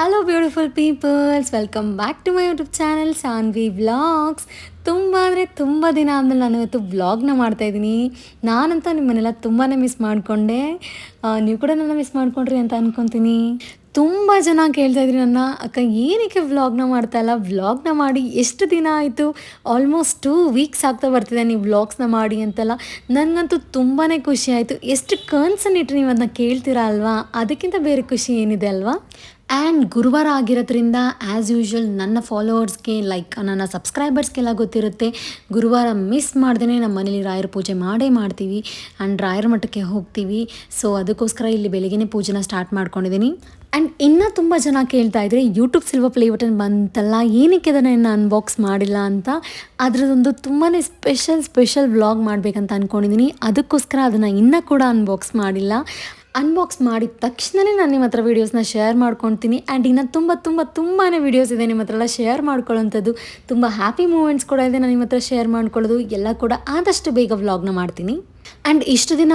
Hello beautiful peoples welcome back to my YouTube channel Sanvi vlogs ತುಂಬ ಅಂದರೆ ತುಂಬ ದಿನ ಆದಮೇಲೆ ನಾನು ಇವತ್ತು ವ್ಲಾಗ್ನ ಮಾಡ್ತಾಯಿದ್ದೀನಿ ನಾನಂತೂ ನಿಮ್ಮನ್ನೆಲ್ಲ ತುಂಬಾ ಮಿಸ್ ಮಾಡಿಕೊಂಡೆ. ನೀವು ಕೂಡ ನನ್ನ ಮಿಸ್ ಮಾಡ್ಕೊಂಡ್ರಿ ಅಂತ ಅಂದ್ಕೊತೀನಿ ತುಂಬ ಜನ ಕೇಳ್ತಾ ಇದ್ರಿ ನನ್ನ, ಅಕ್ಕ, ಏನಕ್ಕೆ ವ್ಲಾಗ್ನ ಮಾಡ್ತಾ ಇಲ್ಲ? ವ್ಲಾಗ್ನ ಮಾಡಿ ಎಷ್ಟು ದಿನ ಆಯಿತು? ಆಲ್ಮೋಸ್ಟ್ ಟೂ ವೀಕ್ಸ್ ಆಗ್ತಾ ಬರ್ತಿದೆ ನೀವು ವ್ಲಾಗ್ಸ್ನ ಮಾಡಿ ಅಂತೆಲ್ಲ. ನನಗಂತೂ ತುಂಬಾ ಖುಷಿ ಆಯಿತು. ಎಷ್ಟು ಕನ್ಸನ್ನಿಟ್ಟು ನೀವು ಅದನ್ನ ಕೇಳ್ತೀರಾ ಅಲ್ವಾ? ಅದಕ್ಕಿಂತ ಬೇರೆ ಖುಷಿ ಏನಿದೆ ಅಲ್ವಾ? ಆ್ಯಂಡ್ ಗುರುವಾರ ಆಗಿರೋದ್ರಿಂದ ಆ್ಯಸ್ ಯೂಶ್ವಲ್ ನನ್ನ ಫಾಲೋವರ್ಸ್ಗೆ ಲೈಕ್ ನನ್ನ ಸಬ್ಸ್ಕ್ರೈಬರ್ಸ್ಗೆಲ್ಲ ಗೊತ್ತಿರುತ್ತೆ. ಗುರುವಾರ ಮಿಸ್ ಮಾಡ್ದೇ ನಮ್ಮ ಮನೇಲಿ ರಾಯರ ಪೂಜೆ ಮಾಡೇ ಮಾಡ್ತೀವಿ. ಆ್ಯಂಡ್ ರಾಯರ ಮಠಕ್ಕೆ ಹೋಗ್ತೀವಿ. ಸೊ ಅದಕ್ಕೋಸ್ಕರ ಇಲ್ಲಿ ಬೆಳಗ್ಗೆನೇ ಪೂಜೆನ ಸ್ಟಾರ್ಟ್ ಮಾಡ್ಕೊಂಡಿದ್ದೀನಿ. ಆ್ಯಂಡ್ ಇನ್ನೂ ತುಂಬ ಜನ ಕೇಳ್ತಾ ಇದ್ರೆ ಯೂಟ್ಯೂಬ್ ಸಿಲ್ವರ್ ಪ್ಲೇ ಬಟನ್ ಬಂತಲ್ಲ, ಏನಕ್ಕೆ ಅದನ್ನು ಇನ್ನು ಅನ್ಬಾಕ್ಸ್ ಮಾಡಿಲ್ಲ ಅಂತ, ಅದರದೊಂದು ತುಂಬಾ ಸ್ಪೆಷಲ್ ಸ್ಪೆಷಲ್ ವ್ಲಾಗ್ ಮಾಡಬೇಕಂತ ಅಂದ್ಕೊಂಡಿದ್ದೀನಿ ಅದಕ್ಕೋಸ್ಕರ ಅದನ್ನು ಇನ್ನೂ ಕೂಡ ಅನ್ಬಾಕ್ಸ್ ಮಾಡಿಲ್ಲ. ಅನ್ಬಾಕ್ಸ್ ಮಾಡಿದ ತಕ್ಷಣವೇ ನಾನು ನಿಮ್ಮ ಹತ್ರ ವೀಡಿಯೋಸ್ನ ಶೇರ್ ಮಾಡ್ಕೊತೀನಿ. ಆ್ಯಂಡ್ ಇನ್ನು ತುಂಬ ತುಂಬ ತುಂಬಾ ವೀಡಿಯೋಸ್ ಇದೆ ನಿಮ್ಮ ಹತ್ರ ಎಲ್ಲ ಶೇರ್ ಮಾಡ್ಕೊಳ್ಳೋಂಥದ್ದು ತುಂಬ ಹ್ಯಾಪಿ ಮೂಮೆಂಟ್ಸ್ ಕೂಡ ಇದೆ ನಾನು ನಿಮ್ಮ ಹತ್ರ ಶೇರ್ ಮಾಡ್ಕೊಳ್ಳೋದು. ಎಲ್ಲ ಕೂಡ ಆದಷ್ಟು ಬೇಗ ವ್ಲಾಗ್ನ ಮಾಡ್ತೀನಿ. ಆ್ಯಂಡ್ ಇಷ್ಟು ದಿನ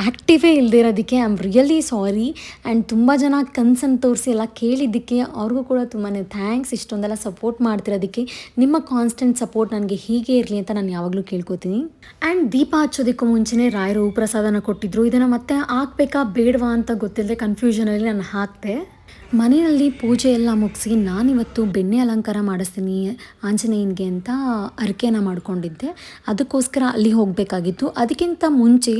ಆ್ಯಕ್ಟಿವೇ ಇಲ್ಲದೆ ಇರೋದಕ್ಕೆ I am really sorry and ತುಂಬ ಜನ ಕನ್ಸನ್ನು ತೋರಿಸಿ ಎಲ್ಲ ಕೇಳಿದ್ದಕ್ಕೆ ಅವ್ರಿಗೂ ಕೂಡ ತುಂಬಾ ಥ್ಯಾಂಕ್ಸ್ ಇಷ್ಟೊಂದೆಲ್ಲ ಸಪೋರ್ಟ್ ಮಾಡ್ತಿರೋದಕ್ಕೆ. ನಿಮ್ಮ ಕಾನ್ಸ್ಟೆಂಟ್ ಸಪೋರ್ಟ್ ನನಗೆ ಹೀಗೆ ಇರಲಿ ಅಂತ ನಾನು ಯಾವಾಗಲೂ ಕೇಳ್ಕೊತೀನಿ. ಆ್ಯಂಡ್ ದೀಪ ಹಚ್ಚೋದಕ್ಕೂ ಮುಂಚೆನೇ ರಾಯರು ಪ್ರಸಾದನ ಕೊಟ್ಟಿದ್ರು. ಇದನ್ನು ಮತ್ತೆ ಹಾಕ್ಬೇಕಾ ಬೇಡವಾ ಅಂತ ಗೊತ್ತಿಲ್ಲದೆ ಕನ್ಫ್ಯೂಷನಲ್ಲಿ ನಾನು ಹಾಕ್ತೆ ಮನೆಯಲ್ಲಿ ಪೂಜೆ ಎಲ್ಲ ಮುಗಿಸಿ ನಾನಿವತ್ತು ಬೆಣ್ಣೆ ಅಲಂಕಾರ ಮಾಡಿಸ್ತೀನಿ ಆಂಜನೇಯನಿಗೆ ಅಂತ ಅರಕೆನ ಮಾಡ್ಕೊಂಡಿದ್ದೆ. ಅದಕ್ಕೋಸ್ಕರ ಅಲ್ಲಿ ಹೋಗಬೇಕಾಗಿತ್ತು. ಅದಕ್ಕಿಂತ ಮುಂಚೆ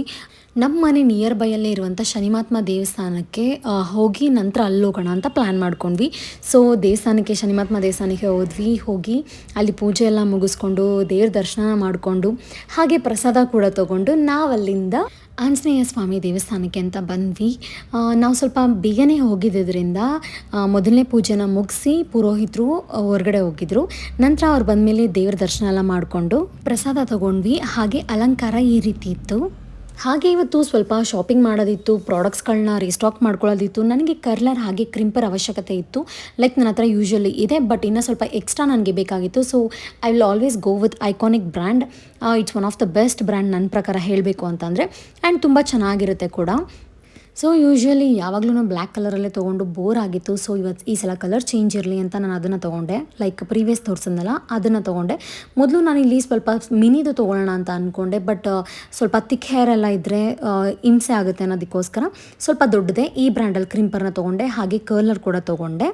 ನಮ್ಮ ಮನೆ ನಿಯರ್ ಬೈಯಲ್ಲೇ ಇರುವಂಥ ಶನಿಮಾತ್ಮ ದೇವಸ್ಥಾನಕ್ಕೆ ಹೋಗಿ ನಂತರ ಅಲ್ಲಿ ಹೋಗೋಣ ಅಂತ ಪ್ಲ್ಯಾನ್ ಮಾಡ್ಕೊಂಡ್ವಿ. ಸೊ ದೇವಸ್ಥಾನಕ್ಕೆ, ಶನಿಮಾತ್ಮ ದೇವಸ್ಥಾನಕ್ಕೆ ಹೋದ್ವಿ. ಹೋಗಿ ಅಲ್ಲಿ ಪೂಜೆ ಎಲ್ಲ ಮುಗಿಸ್ಕೊಂಡು ದೇವ್ರ ದರ್ಶನ ಮಾಡಿಕೊಂಡು ಹಾಗೆ ಪ್ರಸಾದ ಕೂಡ ತೊಗೊಂಡು ನಾವಲ್ಲಿಂದ ಆಂಜನೇಯ ಸ್ವಾಮಿ ದೇವಸ್ಥಾನಕ್ಕೆ ಅಂತ ಬಂದ್ವಿ. ನಾವು ಸ್ವಲ್ಪ ಬೇಗನೆ ಹೋಗಿದ್ದರಿಂದ ಮೊದಲನೇ ಪೂಜೆನ ಮುಗಿಸಿ ಪುರೋಹಿತರು ಹೊರಗಡೆ ಹೋಗಿದ್ರು. ನಂತರ ಅವ್ರು ಬಂದಮೇಲೆ ದೇವ್ರ ದರ್ಶನ ಎಲ್ಲ ಮಾಡಿಕೊಂಡು ಪ್ರಸಾದ ತಗೊಂಡ್ವಿ. ಹಾಗೆ ಅಲಂಕಾರ ಈ ರೀತಿ ಇತ್ತು. ಹಾಗೆ ಇವತ್ತು ಸ್ವಲ್ಪ ಶಾಪಿಂಗ್ ಮಾಡೋದಿತ್ತು ಪ್ರಾಡಕ್ಟ್ಸ್ಗಳನ್ನ ರೀಸ್ಟಾಕ್ ಮಾಡ್ಕೊಳ್ಳೋದಿತ್ತು, ನನಗೆ ಕರ್ಲರ್ ಹಾಗೆ ಕ್ರಿಂಪರ್ ಅವಶ್ಯಕತೆ ಇತ್ತು. ಲೈಕ್ ನನ್ನ ಹತ್ರ ಯೂಶ್ವಲಿ ಇದೆ ಬಟ್ ಇನ್ನೂ ಸ್ವಲ್ಪ ಎಕ್ಸ್ಟ್ರಾ ನನಗೆ ಬೇಕಾಗಿತ್ತು. So I will always go with iconic brand it's one of the best brand ನನ್ನ ಪ್ರಕಾರ ಹೇಳಬೇಕು ಅಂತಂದರೆ. ಆ್ಯಂಡ್ ತುಂಬ ಚೆನ್ನಾಗಿರುತ್ತೆ ಕೂಡ. ಸೊ ಯೂಶ್ವಲಿ ಯಾವಾಗಲೂ ಬ್ಲ್ಯಾಕ್ ಕಲರಲ್ಲೇ ತೊಗೊಂಡು ಬೋರ್ ಆಗಿತ್ತು. ಸೊ ಇವತ್ತು ಈ ಸಲ ಕಲರ್ ಚೇಂಜ್ ಇರಲಿ ಅಂತ ನಾನು ಅದನ್ನು ತೊಗೊಂಡೆ. ಲೈಕ್ ಪ್ರೀವಿಯಸ್ ತೋರಿಸಿದ್ನಲ್ಲ ಅದನ್ನು ತೊಗೊಂಡೆ. ಮೊದಲು ನಾನು ಇಲ್ಲಿ ಸ್ವಲ್ಪ ಮಿನಿದು ತೊಗೊಳ್ಳೋಣ ಅಂತ ಅಂದ್ಕೊಂಡೆ ಬಟ್ ಸ್ವಲ್ಪ ತಿಕ್ ಹೇರ್ ಎಲ್ಲ ಇದ್ದರೆ ಹಿಂಸೆ ಆಗುತ್ತೆ ಅನ್ನೋದಕ್ಕೋಸ್ಕರ ಸ್ವಲ್ಪ ದೊಡ್ಡದೆ ಈ ಬ್ರ್ಯಾಂಡಲ್ಲಿ ಕ್ರಿಂಪರ್ನ ತೊಗೊಂಡೆ. ಹಾಗೆ ಕರ್ಲರ್ ಕೂಡ ತೊಗೊಂಡೆ.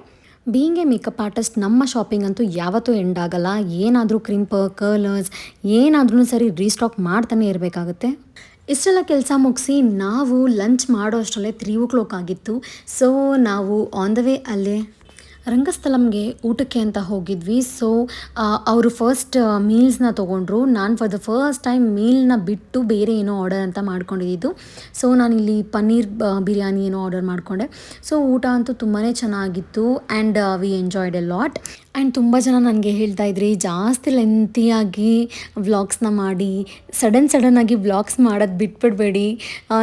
ಬೀಯಿಂಗ್ ಎ ಮೇಕಪ್ ಆರ್ಟಿಸ್ಟ್ ನಮ್ಮ ಶಾಪಿಂಗ್ ಅಂತೂ ಯಾವತ್ತೂ ಎಂಡ್ ಆಗಲ್ಲ. ಏನಾದರೂ ಕ್ರಿಂಪರ್ ಕರ್ಲರ್ಸ್ ಏನಾದ್ರೂ ಸರಿ ರೀಸ್ಟಾಕ್ ಮಾಡ್ತಾನೆ ಇರಬೇಕಾಗುತ್ತೆ. ಇಷ್ಟೆಲ್ಲ ಕೆಲಸ ಮುಗಿಸಿ ನಾವು ಲಂಚ್ ಮಾಡೋ ಅಷ್ಟರಲ್ಲೇ ತ್ರೀ ಓ ಕ್ಲಾಕ್ ಆಗಿತ್ತು. ಸೊ ನಾವು ಆನ್ ದ ವೇ ಅಲ್ಲೇ ರಂಗಸ್ಥಳಂಗೆ ಊಟಕ್ಕೆ ಅಂತ ಹೋಗಿದ್ವಿ. ಸೊ ಅವರು ಫಸ್ಟ್ ಮೀಲ್ಸ್ನ ತೊಗೊಂಡ್ರು. ನಾನು ಫಾರ್ ದ ಫಸ್ಟ್ ಟೈಮ್ ಮೀಲ್ನ ಬಿಟ್ಟು ಬೇರೆ ಏನೋ ಆರ್ಡರ್ ಅಂತ ಮಾಡ್ಕೊಂಡಿದ್ದು. ಸೊ ನಾನಿಲ್ಲಿ ಪನ್ನೀರ್ ಬಿರಿಯಾನಿ ಏನೋ ಆರ್ಡರ್ ಮಾಡಿಕೊಂಡೆ. ಸೊ ಊಟ ಅಂತೂ ತುಂಬಾ ಚೆನ್ನಾಗಿತ್ತು and we enjoyed a lot and ತುಂಬ ಜನ ನನಗೆ ಹೇಳ್ತಾ ಇದ್ರಿ, ಜಾಸ್ತಿ ಲೆಂತಿಯಾಗಿ ವ್ಲಾಗ್ಸ್ನ ಮಾಡಿ ಸಡನ್ ಸಡನ್ನಾಗಿ ವ್ಲಾಗ್ಸ್ ಮಾಡೋದು ಬಿಟ್ಬಿಡಬೇಡಿ.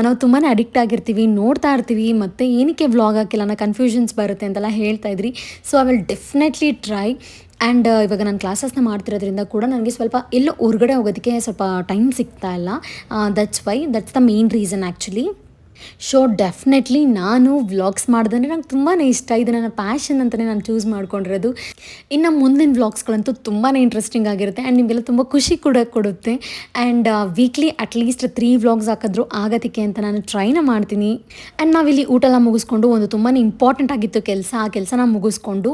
ನಾವು ತುಂಬಾ ಅಡಿಕ್ಟ್ ಆಗಿರ್ತೀವಿ, ನೋಡ್ತಾ ಇರ್ತೀವಿ, ಮತ್ತು ಏನಕ್ಕೆ ವ್ಲಾಗ್ ಹಾಕಿಲ್ಲ ಅನ್ನೋ ಕನ್ಫ್ಯೂಷನ್ಸ್ ಬರುತ್ತೆ ಅಂತೆಲ್ಲ ಹೇಳ್ತಾ ಇದ್ರಿ. So I will definitely try and ಇವಾಗ ನಾನು ಕ್ಲಾಸಸ್ನ ಮಾಡ್ತಿರೋದ್ರಿಂದ ಕೂಡ ನನಗೆ ಸ್ವಲ್ಪ ಎಲ್ಲೋ ಹೊರಗಡೆ ಹೋಗೋದಕ್ಕೆ ಸ್ವಲ್ಪ ಟೈಮ್ ಸಿಗ್ತಾ ಇಲ್ಲ. That's why that's the main reason actually so definitely ನಾನು ವ್ಲಾಗ್ಸ್ ಮಾಡಿದ್ರೆ ನಂಗೆ ತುಂಬಾ ಇಷ್ಟ. ಇದು ನನ್ನ ಪ್ಯಾಷನ್ ಅಂತಲೇ ನಾನು ಚೂಸ್ ಮಾಡ್ಕೊಂಡಿರೋದು. ಇನ್ನು ಮುಂದಿನ ವ್ಲಾಗ್ಸ್ಗಳಂತೂ ತುಂಬಾ ಇಂಟ್ರೆಸ್ಟಿಂಗ್ ಆಗಿರುತ್ತೆ ಆ್ಯಂಡ್ ನಿಮಗೆಲ್ಲ ತುಂಬ ಖುಷಿ ಕೂಡ ಕೊಡುತ್ತೆ. And weekly at least three vlogs ಹಾಕಿದ್ರು ಆಗತಿಕೆ ಅಂತ ನಾನು ಟ್ರೈನ ಮಾಡ್ತೀನಿ. ಆ್ಯಂಡ್ ನಾವಿಲ್ಲಿ ಊಟ ಎಲ್ಲ ಮುಗಿಸ್ಕೊಂಡು ಒಂದು ತುಂಬಾ ಇಂಪಾರ್ಟೆಂಟ್ ಆಗಿತ್ತು ಕೆಲಸ, ಆ ಕೆಲಸನ ಮುಗಿಸ್ಕೊಂಡು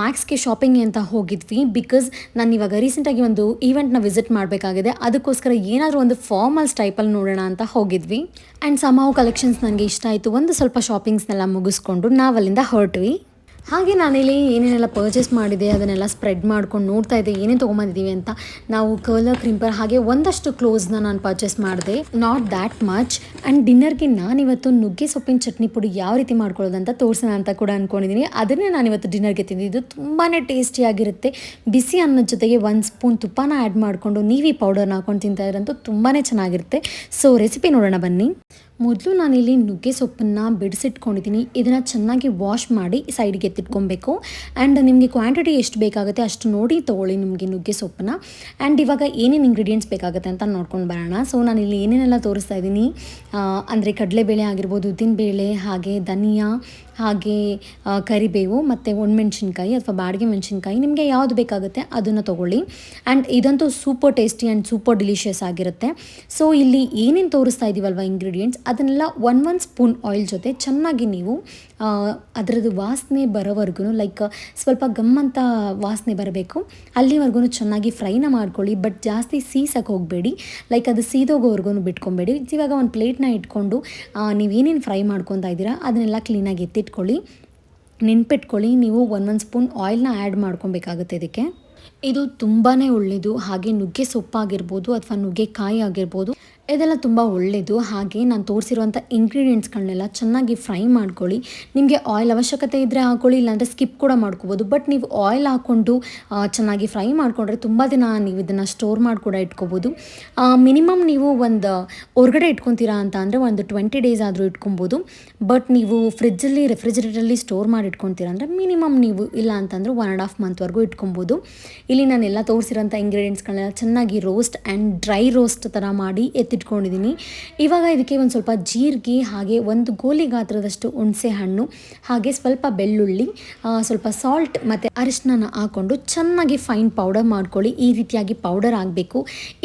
ಮ್ಯಾಕ್ಸ್ಗೆ ಶಾಪಿಂಗ್ ಅಂತ ಹೋಗಿದ್ವಿ ಬಿಕಾಸ್ ನಾನು ಇವಾಗ ರೀಸೆಂಟಾಗಿ ಒಂದು ಈವೆಂಟ್ನ ವಿಸಿಟ್ ಮಾಡಬೇಕಾಗಿದೆ. ಅದಕ್ಕೋಸ್ಕರ ಏನಾದರೂ ಒಂದು ಫಾರ್ಮಲ್ಸ್ ಟೈಪಲ್ಲಿ ನೋಡೋಣ ಅಂತ ಹೋಗಿದ್ವಿ. ಆ್ಯಂಡ್ ಸಮಾವು ಕಲೆಕ್ಷನ್ಸ್ ನನಗೆ ಇಷ್ಟ ಆಯಿತು. ಒಂದು ಸ್ವಲ್ಪ ಶಾಪಿಂಗ್ಸ್ನೆಲ್ಲ ಮುಗಿಸ್ಕೊಂಡು ನಾವಲ್ಲಿಂದ ಹೊರಟ್ವಿ. ಹಾಗೆ ನಾನಿಲ್ಲಿ ಏನೇನೆಲ್ಲ ಪರ್ಚೇಸ್ ಮಾಡಿದೆ, ಅದನ್ನೆಲ್ಲ ಸ್ಪ್ರೆಡ್ ಮಾಡ್ಕೊಂಡು ನೋಡ್ತಾ ಇದ್ದೆ, ಏನೇನು ತೊಗೊಂಬಂದಿದ್ದೀವಿ ಅಂತ. ನಾವು ಕರ್ಲರ್ ಕ್ರಿಂಪರ್ ಹಾಗೆ ಒಂದಷ್ಟು ಕ್ಲೋಸ್ನ ನಾನು ಪರ್ಚೇಸ್ ಮಾಡಿದೆ. ನಾಟ್ ದ್ಯಾಟ್ ಮಚ್ ಆ್ಯಂಡ್ ಡಿನ್ನರ್ಗೆ ನಾನಿವತ್ತು ನುಗ್ಗೆ ಸೊಪ್ಪಿನ ಚಟ್ನಿ ಪುಡಿ ಯಾವ ರೀತಿ ಮಾಡ್ಕೊಳ್ಳೋದಂತ ತೋರಿಸೋಣ ಅಂತ ಕೂಡ ಅಂದ್ಕೊಂಡಿದ್ದೀನಿ ಅದನ್ನೇ ನಾನಿವತ್ತು ಡಿನ್ನರ್ಗೆ ತಿಂದಿದ್ದು. ತುಂಬಾ ಟೇಸ್ಟಿಯಾಗಿರುತ್ತೆ ಬಿಸಿ ಅನ್ನದ ಜೊತೆಗೆ ಒಂದು ಸ್ಪೂನ್ ತುಪ್ಪನ ಆ್ಯಡ್ ಮಾಡಿಕೊಂಡು ನೀವಿ ಪೌಡರ್ನ ಹಾಕೊಂಡು ತಿಂತಾ ತುಂಬಾ ಚೆನ್ನಾಗಿರುತ್ತೆ. ಸೊ ರೆಸಿಪಿ ನೋಡೋಣ ಬನ್ನಿ. ಮೊದಲು ನಾನಿಲ್ಲಿ ನುಗ್ಗೆ ಸೊಪ್ಪನ್ನು ಬಿಡಿಸಿಟ್ಕೊಂಡಿದ್ದೀನಿ. ಇದನ್ನು ಚೆನ್ನಾಗಿ ವಾಶ್ ಮಾಡಿ ಸೈಡ್ಗೆ ಎತ್ತಿಟ್ಕೊಬೇಕು. ಆ್ಯಂಡ್ ನಿಮಗೆ ಕ್ವಾಂಟಿಟಿ ಎಷ್ಟು ಬೇಕಾಗುತ್ತೆ ಅಷ್ಟು ನೋಡಿ ತೊಗೊಳ್ಳಿ ನಿಮಗೆ ನುಗ್ಗೆ ಸೊಪ್ಪನ್ನ. ಆ್ಯಂಡ್ ಇವಾಗ ಏನೇನು ಇಂಗ್ರೀಡಿಯೆಂಟ್ಸ್ ಬೇಕಾಗುತ್ತೆ ಅಂತ ನೋಡ್ಕೊಂಡು ಬರೋಣ. ಸೊ ನಾನಿಲ್ಲಿ ಏನೇನೆಲ್ಲ ತೋರಿಸ್ತಾ ಇದ್ದೀನಿ. ಅಂದರೆ ಕಡಲೆಬೇಳೆ ಆಗಿರ್ಬೋದು, ಉದ್ದಿನಬೇಳೆ, ಹಾಗೆ ಧನಿಯಾ ಹಾಗೆ ಕರಿಬೇವು ಮತ್ತು ಒಣಮೆಣ್ಸಿನ್ಕಾಯಿ ಅಥವಾ ಬಾಡಿಗೆ ಮೆಣಸಿನ್ಕಾಯಿ ನಿಮಗೆ ಯಾವುದು ಬೇಕಾಗುತ್ತೆ ಅದನ್ನು ತೊಗೊಳ್ಳಿ. ಆ್ಯಂಡ್ ಇದಂತೂ super tasty and super delicious ಆಗಿರುತ್ತೆ. ಸೊ ಇಲ್ಲಿ ಏನೇನು ತೋರಿಸ್ತಾ ಇದ್ದೀವಲ್ವ ಇಂಗ್ರೀಡಿಯೆಂಟ್ಸ್ ಅದನ್ನೆಲ್ಲ ಒನ್ ಒನ್ ಸ್ಪೂನ್ ಆಯಿಲ್ ಜೊತೆ ಚೆನ್ನಾಗಿ ನೀವು ಅದರದ್ದು ವಾಸನೆ ಬರೋವರೆಗೂ ಲೈಕ್ ಸ್ವಲ್ಪ ಗಮ್ಮಂತ ವಾಸನೆ ಬರಬೇಕು. ಅಲ್ಲಿವರೆಗೂ ಚೆನ್ನಾಗಿ ಫ್ರೈನ ಮಾಡ್ಕೊಳ್ಳಿ ಬಟ್ ಜಾಸ್ತಿ ಸೀಸಕ್ಕೆ ಹೋಗಬೇಡಿ. ಲೈಕ್ ಅದು ಸೀದೋಗೋವರೆಗೂ ಬಿಟ್ಕೊಬೇಡಿ. ಇವಾಗ ಒಂದು ಪ್ಲೇಟ್ನ ಇಟ್ಕೊಂಡು ನೀವು ನೀವೇನೇನು ಫ್ರೈ ಮಾಡ್ಕೊತಾ ಇದ್ದೀರಾ ಅದನ್ನೆಲ್ಲ ಕ್ಲೀನಾಗಿ ಎತ್ತಿಟ್ಕೊಳ್ಳಿ ನೆನ್ಪಿಟ್ಕೊಳ್ಳಿ, ನೀವು ಒನ್ ಒನ್ ಸ್ಪೂನ್ ಆಯಿಲ್ನ ಆ್ಯಡ್ ಮಾಡ್ಕೊಬೇಕಾಗುತ್ತೆ ಇದಕ್ಕೆ. ಇದು ತುಂಬಾ ಒಳ್ಳೆಯದು ಹಾಗೆ ನುಗ್ಗೆ ಸೊಪ್ಪಾಗಿರ್ಬೋದು ಅಥವಾ ನುಗ್ಗೆಕಾಯಿ ಆಗಿರ್ಬೋದು. ಇದೆಲ್ಲ ತುಂಬ ಒಳ್ಳೆಯದು ಹಾಗೆ ನಾನು ತೋರಿಸಿರುವಂಥ ಇಂಗ್ರೀಡಿಯೆಂಟ್ಸ್ಗಳನ್ನೆಲ್ಲ ಚೆನ್ನಾಗಿ ಫ್ರೈ ಮಾಡ್ಕೊಳ್ಳಿ. ನಿಮಗೆ ಆಯಿಲ್ ಅವಶ್ಯಕತೆ ಇದ್ದರೆ ಹಾಕೊಳ್ಳಿ, ಇಲ್ಲಾಂದರೆ ಸ್ಕಿಪ್ ಕೂಡ ಮಾಡ್ಕೋಬೋದು. ಬಟ್ ನೀವು ಆಯಿಲ್ ಹಾಕ್ಕೊಂಡು ಚೆನ್ನಾಗಿ ಫ್ರೈ ಮಾಡಿಕೊಂಡ್ರೆ ತುಂಬ ದಿನ ನೀವು ಇದನ್ನು ಸ್ಟೋರ್ ಮಾಡಿ ಕೂಡ ಇಟ್ಕೋಬೋದು. ಮಿನಿಮಮ್ ನೀವು ಒಂದು, ಹೊರಗಡೆ ಇಟ್ಕೊತೀರಾ ಅಂತ ಅಂದರೆ ಒಂದು ಟ್ವೆಂಟಿ ಡೇಸ್ ಆದರೂ ಇಟ್ಕೊಬೋದು. ಬಟ್ ನೀವು ಫ್ರಿಜ್ಜಲ್ಲಿ ರೆಫ್ರಿಜರೇಟರಲ್ಲಿ ಸ್ಟೋರ್ ಮಾಡಿ ಇಟ್ಕೊತೀರಾ ಅಂದರೆ ಮಿನಿಮಮ್ ನೀವು ಇಲ್ಲ ಅಂತಂದರೆ ಒನ್ ಆ್ಯಂಡ್ ಹಾಫ್ ಮಂತ್ವರೆಗೂ ಇಟ್ಕೊಬೋದು. ಇಲ್ಲಿ ನಾನೆಲ್ಲ ತೋರಿಸಿರೋಂಥ ಇಂಗ್ರೀಡಿಯೆಂಟ್ಸ್ಗಳನ್ನೆಲ್ಲ ಚೆನ್ನಾಗಿ ರೋಸ್ಟ್ ಆ್ಯಂಡ್ ಡ್ರೈ ರೋಸ್ಟ್ ಥರ ಮಾಡಿ ಎತ್ತಿಟ್ಕೊಂಡಿದ್ದೀನಿ ಇವಾಗ ಇದಕ್ಕೆ ಒಂದು ಸ್ವಲ್ಪ ಜೀರಿಗೆ, ಹಾಗೆ ಒಂದು ಗೋಲಿ ಗಾತ್ರದಷ್ಟು ಹುಣಸೆ ಹಣ್ಣು, ಹಾಗೆ ಸ್ವಲ್ಪ ಬೆಳ್ಳುಳ್ಳಿ ಸ್ವಲ್ಪ ಸಾಲ್ಟ್ ಮತ್ತು ಅರಿಶಿನ ಹಾಕ್ಕೊಂಡು ಚೆನ್ನಾಗಿ ಫೈನ್ ಪೌಡರ್ ಮಾಡ್ಕೊಳ್ಳಿ. ಈ ರೀತಿಯಾಗಿ ಪೌಡರ್ ಆಗಬೇಕು.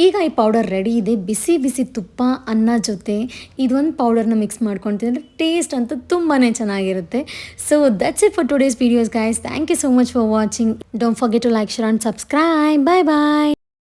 ಈಗ ಈ ಪೌಡರ್ ರೆಡಿ ಇದೆ. ಬಿಸಿ ಬಿಸಿ ತುಪ್ಪ, ಅನ್ನ ಜೊತೆ ಇದೊಂದು ಪೌಡರ್ನ ಮಿಕ್ಸ್ ಮಾಡ್ಕೊಂಡು ತಿಂದರೆ ಟೇಸ್ಟ್ ಅಂತೂ ತುಂಬಾ ಚೆನ್ನಾಗಿರುತ್ತೆ. So that's it for today's videos guys thank you so much for watching don't forget to like share and subscribe bye bye